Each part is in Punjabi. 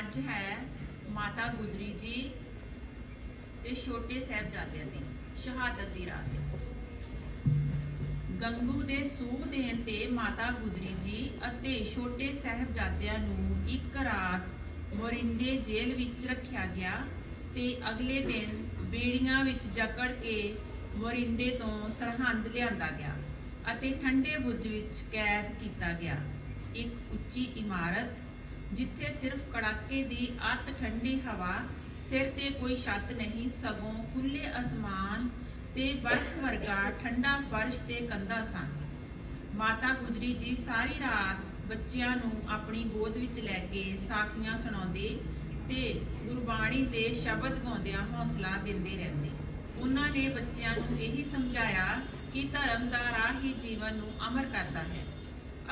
ਅੱਜ ਹੈ ਮਾਤਾ ਗੁਜਰੀ ਜੀ ਤੇ ਛੋਟੇ ਸਾਹਿਬਜ਼ਾਦਿਆਂ ਦੀ, ਸ਼ਹਾਦਤ ਦੀ ਰਾਤ ਗੰਗੂ ਦੇ ਸੂਹ ਦੇਣ ਤੇ ਮਾਤਾ ਗੁਜਰੀ ਜੀ ਅਤੇ ਛੋਟੇ ਸਾਹਿਬਜ਼ਾਦਿਆਂ ਨੂੰ ਇੱਕ ਰਾਤ ਮੋਰਿੰਡੇ ਜੇਲ੍ਹ ਵਿੱਚ ਰੱਖਿਆ ਗਿਆ ਤੇ ਅਗਲੇ ਦਿਨ ਬੇੜੀਆਂ ਵਿੱਚ ਜਕੜ ਕੇ ਮੋਰਿੰਡੇ ਤੋਂ ਸਰਹੰਦ ਲਿਆਂਦਾ ਗਿਆ ਅਤੇ ਠੰਡੇ ਬੁੱਜ ਵਿੱਚ ਕੈਦ ਕੀਤਾ ਗਿਆ। ਇੱਕ ਉੱਚੀ ਇਮਾਰਤ ਜਿੱਥੇ ਸਿਰਫ ਕੜਾਕੇ ਦੀ ਅੱਤ ਠੰਡੀ ਹਵਾ, ਸਿਰ ਤੇ ਕੋਈ ਛੱਤ ਨਹੀਂ, ਸਗੋਂ ਖੁੱਲੇ ਅਸਮਾਨ ਤੇ ਬਰਫ਼ ਵਰਗਾ ਠੰਡਾ ਫਰਸ਼ ਤੇ ਕੰਧਾਂ ਸਨ। ਮਾਤਾ ਗੁਜਰੀ ਜੀ ਸਾਰੀ ਰਾਤ ਬੱਚਿਆਂ ਨੂੰ ਆਪਣੀ ਗੋਦ ਵਿੱਚ ਲੈ ਕੇ ਸਾਖੀਆਂ ਸੁਣਾਉਂਦੇ ਤੇ ਗੁਰਬਾਣੀ ਦੇ ਸ਼ਬਦ ਗਾਉਂਦਿਆਂ ਹੌਸਲਾ ਦਿੰਦੇ ਰਹਿੰਦੇ। ਉਹਨਾਂ ਨੇ ਬੱਚਿਆਂ ਨੂੰ ਇਹੀ ਸਮਝਾਇਆ ਕਿ ਧਰਮ ਦਾ ਰਾਹ ਹੀ ਜੀਵਨ ਨੂੰ ਅਮਰ ਕਰਦਾ ਹੈ।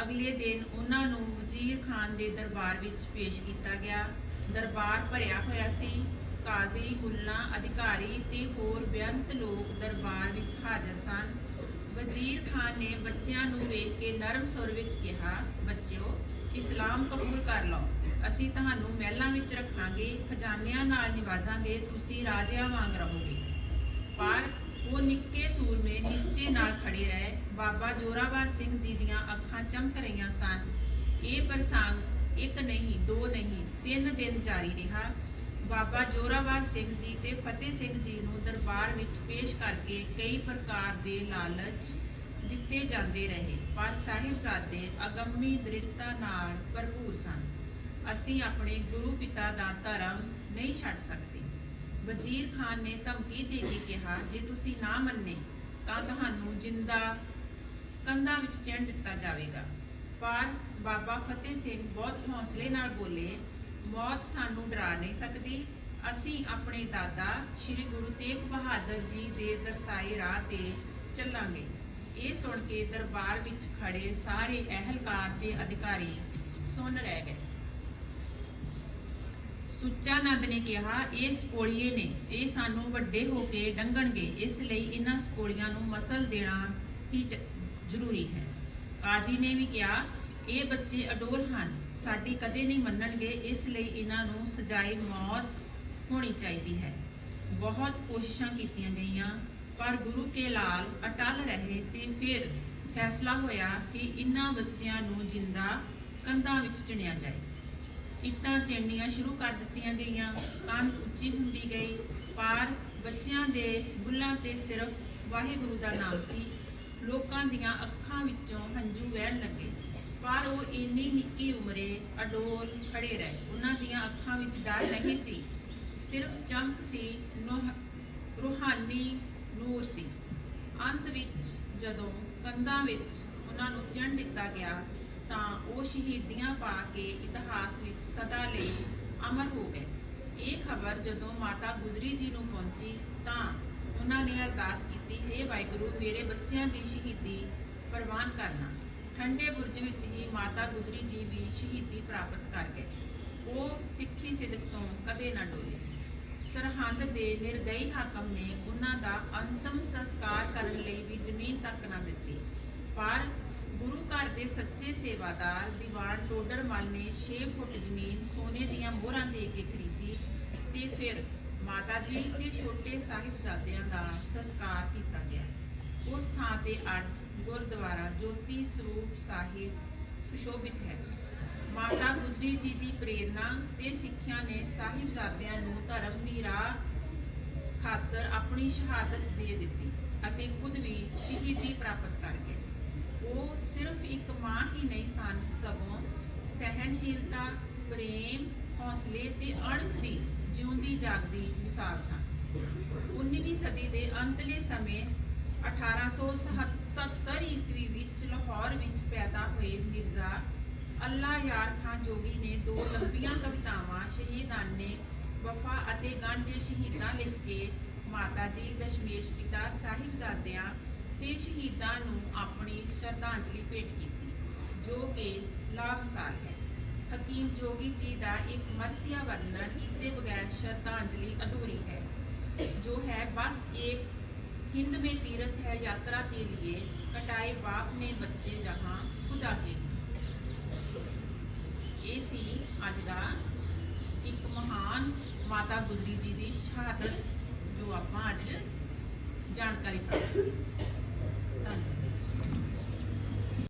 ਅਗਲੇ ਦਿਨ ਉਹਨਾਂ ਨੂੰ ਵਜ਼ੀਰ ਖਾਨ ਦੇ ਦਰਬਾਰ ਵਿੱਚ ਪੇਸ਼ ਕੀਤਾ ਗਿਆ। ਦਰਬਾਰ ਭਰਿਆ ਹੋਇਆ ਸੀ। ਕਾਜ਼ੀ ਮੁੱਲਾ ਅਧਿਕਾਰੀ ਤੇ ਹੋਰ ਬੇਅੰਤ ਲੋਕ ਦਰਬਾਰ ਵਿੱਚ ਹਾਜ਼ਰ ਸਨ। ਵਜ਼ੀਰ ਖਾਨ ਨੇ ਬੱਚਿਆਂ ਨੂੰ ਵੇਖ ਕੇ ਨਰਮ ਸੁਰ ਵਿੱਚ ਕਿਹਾ, ਬੱਚਿਓ, ਇਸਲਾਮ ਕਬੂਲ ਕਰ ਲਓ। ਅਸੀਂ ਤੁਹਾਨੂੰ ਮਹਿਲਾਂ ਵਿੱਚ ਰੱਖਾਂਗੇ, ਖਜ਼ਾਨਿਆਂ ਨਾਲ ਨਿਵਾਜਾਂਗੇ, ਤੁਸੀਂ ਰਾਜਿਆਂ ਵਾਂਗ ਰਹੋਗੇ। ਪਰ ਉਹ ਨਿੱਕੇ ਸੂਰਮੇ ਨਿਸ਼ਚੇ ਨਾਲ ਖੜੇ ਰਹੇ। ਬਾਬਾ ਜੋਰਾਵਰ ਸਿੰਘ ਜੀ ਦੀਆਂ ਅੱਖਾਂ ਚਮਕ ਰਹੀਆਂ ਸਨ। ਇਹ ਪ੍ਰਸੰਗ ਇੱਕ ਨਹੀਂ, ਦੋ ਨਹੀਂ, ਤਿੰਨ ਦਿਨ ਜਾਰੀ ਰਿਹਾ। ਬਾਬਾ ਜੋਰਾਵਰ ਸਿੰਘ ਜੀ ਤੇ ਫਤਿਹ ਸਿੰਘ ਜੀ ਨੂੰ ਦਰਬਾਰ ਵਿੱਚ ਪੇਸ਼ ਕਰਕੇ ਕਈ ਪ੍ਰਕਾਰ ਦੇ ਲਾਲਚ ਦਿੱਤੇ ਜਾਂਦੇ ਰਹੇ, ਪਰ ਸਾਹਿਬਜ਼ਾਦੇ ਅਗੰਮੀ ਦ੍ਰਿੜਤਾ ਨਾਲ ਭਰਪੂਰ ਸਨ। ਅਸੀਂ ਆਪਣੇ ਗੁਰੂ ਪਿਤਾ ਦਾ ਧਰਮ ਨਹੀਂ ਛੱਡ ਸਕਦੇ। ਵਜ਼ੀਰ ਖਾਨ ਨੇ ਧਮਕੀ ਦੇ ਕੇ ਕਿਹਾ, ਜੇ ਤੁਸੀਂ ਨਾ ਮੰਨੇ, ਤਾਂ ਤੁਹਾਨੂੰ ਜਿੰਦਾ ਕੰਧਾਂ ਵਿੱਚ ਚਿਣ ਦਿੱਤਾ ਜਾਵੇਗਾ। ਪਰ ਬਾਬਾ ਫਤਿਹ ਸਿੰਘ ਬਹੁਤ ਹੌਸਲੇ ਨਾਲ ਬੋਲੇ, ਮੌਤ ਸਾਨੂੰ ਡਰਾ ਨਹੀਂ ਸਕਦੀ। ਅਸੀਂ ਆਪਣੇ ਦਾਦਾ ਸ੍ਰੀ ਗੁਰੂ ਤੇਗ ਬਹਾਦਰ ਜੀ ਦੇ ਦਰਸਾਏ ਰਾਹ ਤੇ ਚੱਲਾਂਗੇ। ਇਹ ਸੁਣ ਕੇ ਦਰਬਾਰ ਵਿੱਚ ਖੜੇ ਸਾਰੇ ਅਹਿਲਕਾਰ ਤੇ ਅਧਿਕਾਰੀ ਸੁਣ ਰਹਿ ਗਏ। ਸੁੱਚਾਨੰਦ ਨੇ ਕਿਹਾ, ਇਹ ਸਪੋਲੀਏ ਨੇ। ਇਹ ਸਾਨੂੰ ਵੱਡੇ ਹੋ ਕੇ ਡੰਗਣਗੇ। ਇਸ ਲਈ ਇਹਨਾਂ ਸਪੋਲੀਆਂ ਨੂੰ ਮਸਲ ਦੇਣਾ ਹੀ ਜ਼ਰੂਰੀ ਹੈ। ਕਾਜੀ ਨੇ ਵੀ ਕਿਹਾ, ਇਹ ਬੱਚੇ ਅਡੋਲ ਹਨ। ਸਾਡੀ ਕਦੇ ਨਹੀਂ ਮੰਨਣਗੇ। ਇਸ ਲਈ ਇਹਨਾਂ ਨੂੰ ਸਜਾਏ ਮੌਤ ਹੋਣੀ ਚਾਹੀਦੀ ਹੈ। ਬਹੁਤ ਕੋਸ਼ਿਸ਼ਾਂ ਕੀਤੀਆਂ ਗਈਆਂ, ਪਰ ਗੁਰੂ ਕੇ ਲਾਲ ਅਟਲ ਰਹੇ ਤੇ ਫਿਰ ਫੈਸਲਾ ਹੋਇਆ ਕਿ ਇਹਨਾਂ ਬੱਚਿਆਂ ਨੂੰ ਜਿੰਦਾ ਕੰਧਾਂ ਵਿੱਚ ਚਿਣਿਆ ਜਾਏ। ਇੱਟਾਂ ਚਿਣਨੀਆਂ ਸ਼ੁਰੂ ਕਰ ਦਿੱਤੀਆਂ ਗਈਆਂ। ਕੰਧ ਉੱਚੀ ਹੁੰਦੀ ਗਈ। ਪਰ ਬੱਚਿਆਂ ਦੇ ਬੁੱਲਾਂ ਤੇ ਸਿਰਫ ਵਾਹਿਗੁਰੂ ਦਾ ਨਾਮ ਸੀ। ਲੋਕਾਂ ਦੀਆਂ ਅੱਖਾਂ ਵਿੱਚੋਂ ਹੰਝੂ ਵਹਿਣ ਲੱਗੇ। ਪਰ ਉਹ ਇੰਨੀ ਨਿੱਕੀ ਉਮਰੇ ਅਡੋਲ ਖੜੇ ਰਹੇ। ਉਹਨਾਂ ਦੀਆਂ ਅੱਖਾਂ ਵਿੱਚ ਡਰ ਨਹੀਂ ਸੀ। ਸਿਰਫ ਚਮਕ ਸੀ ਰੂਹਾਨੀ ਨੂਰ ਸੀ। ਅੰਤ ਵਿੱਚ ਜਦੋਂ ਕੰਧਾਂ ਵਿੱਚ ਉਹਨਾਂ ਨੂੰ ਚਿਣ ਦਿੱਤਾ ਗਿਆ, ਤਾਂ ਉਹ ਸ਼ਹੀਦੀਆਂ ਪਾ ਕੇ ਇਤਿਹਾਸ ਸਦਾ ਲਈ ਅਮਰ ਹੋ ਗਏ। ਇਹ ਖਬਰ ਜਦੋਂ ਮਾਤਾ ਗੁਜਰੀ ਜੀ ਨੂੰ ਪਹੁੰਚੀ ਤਾਂ ਉਹਨਾਂ ਨੇ ਅਰਦਾਸ ਕੀਤੀ, ਹੈ ਵਾਹਿਗੁਰੂ, ਮੇਰੇ ਬੱਚਿਆਂ ਦੀ ਸ਼ਹੀਦੀ ਪ੍ਰਵਾਨ ਕਰਨਾ। ਠੰਡੇ ਬੁਰਜ ਵਿੱਚ ਹੀ ਮਾਤਾ ਗੁਜਰੀ ਜੀ ਵੀ ਸ਼ਹੀਦੀ ਪ੍ਰਾਪਤ ਕਰ ਗਏ। ਉਹ ਸਿੱਖੀ ਸਿਦਕ ਤੋਂ ਕਦੇ ਨਾ ਡੋਲੇ। ਸਰਹੰਦ ਦੇ ਨਿਰਦਈ ਹਾਕਮ ਨੇ ਉਹਨਾਂ ਦਾ ਅੰਤਮ ਸੰਸਕਾਰ ਕਰਨ ਲਈ ਵੀ ਜ਼ਮੀਨ ਤੱਕ ਨਾ ਦਿੱਤੀ। ਪਰ ਗੁਰੂ ਘਰ ਦੇ ਸੱਚੇ ਸੇਵਾਦਾਰ ਦੀਵਾਨ ਟੋਡਰਮਲ ਨੇ 6 ਫੁੱਟ ਜ਼ਮੀਨ ਸੋਨੇ ਦੀਆਂ ਮੋਹਰਾਂ ਦੇ ਕੇ ਖਰੀਦੀ ਤੇ ਫਿਰ ਮਾਤਾ ਜੀ ਤੇ ਛੋਟੇ ਸਾਹਿਬਜ਼ਾਦਿਆਂ ਦਾ ਸੰਸਕਾਰ ਕੀਤਾ ਗਿਆ। ਉਸ ਥਾਂ ਤੇ ਅੱਜ ਗੁਰਦੁਆਰਾ ਜੋਤੀ ਸਰੂਪ ਸਾਹਿਬ ਸੁਸ਼ੋਭਿਤ ਹੈ। ਮਾਤਾ ਗੁਜਰੀ ਜੀ ਦੀ ਪ੍ਰੇਰਣਾ ਤੇ ਸਿੱਖਿਆ ਨੇ ਸਾਹਿਬਜ਼ਾਦਿਆਂ ਨੂੰ ਧਰਮ ਦੀ ਰਾਹ ਖਾਤਰ ਆਪਣੀ ਸ਼ਹਾਦਤ ਦੇ ਦਿੱਤੀ ਅਤੇ ਖੁਦ ਵੀ ਸ਼ਹੀਦੀ ਪ੍ਰਾਪਤ ਕਰ ਗਏ। ਉਹ ਸਿਰਫ ਇੱਕ ਮਾਂ ਹੀ ਨਹੀਂ ਸਨ, ਸਗੋਂ ਸਹਿਨਸ਼ੀਲਤਾ ਪ੍ਰੇਮ, ਹੌਸਲੇ ਤੇ ਅਣਖ ਦੀ ਜਿਉਂਦੀ ਜਾਗਦੀ ਮਿਸਾਲ ਸਨ। 19ਵੀਂ ਸਦੀ ਦੇ ਅੰਤਲੇ ਸਮੇਂ 1870 ਈਸਵੀ ਵਿੱਚ ਲਾਹੌਰ ਵਿੱਚ ਪੈਦਾ ਹੋਏ ਮਿਰਜ਼ਾ ਅੱਲਾ ਯਾਰ ਖਾਨ ਜੋਗੀ ਨੇ ਦੋ ਲੰਬੀਆਂ ਕਵਿਤਾਵਾਂ ਸ਼ਹੀਦਾਨੇ ਵਫਾ ਅਤੇ ਗਾਂਝੇ ਸ਼ਹੀਦਾਂ ਲਿਖ ਕੇ ਮਾਤਾ ਜੀ ਦਸ਼ਮੇਸ਼ ਪਿਤਾ ਸਾਹਿਬਜ਼ਾਦਿਆਂ ਤੇ ਸ਼ਹੀਦਾਂ ਨੂੰ ਆਪਣੀ ਸ਼ਰਧਾਂਜਲੀ ਭੇਟ ਕੀਤੀ ਜੋ ਕਿ ਲਾਭਸਾਰ ਹੈ ਹਕੀਮ ਜੋਗੀ ਜੀ ਦਾ ਇੱਕ ਮਰਸੀਆ ਵਰਣਨ ਕੀਤੇ ਬਗੈਰ ਸ਼ਰਧਾਂਜਲੀ ਅਧੂਰੀ ਹੈ जो है बस एक हिंद में तीर्थ है यात्रा के लिए कटाए बाप ने बच्चे जहां खुदा के ਇਹ ਸੀ ਅੱਜ ਦਾ ਮਾਤਾ ਗੁਜਰੀ ਜੀ ਦੀ ਸ਼ਹਾਦਤ ਜੋ ਆਪਾਂ ਅੱਜ ਜਾਣਕਾਰੀ ਪ੍ਰਾਪਤ ਕੀਤੀ Thank you.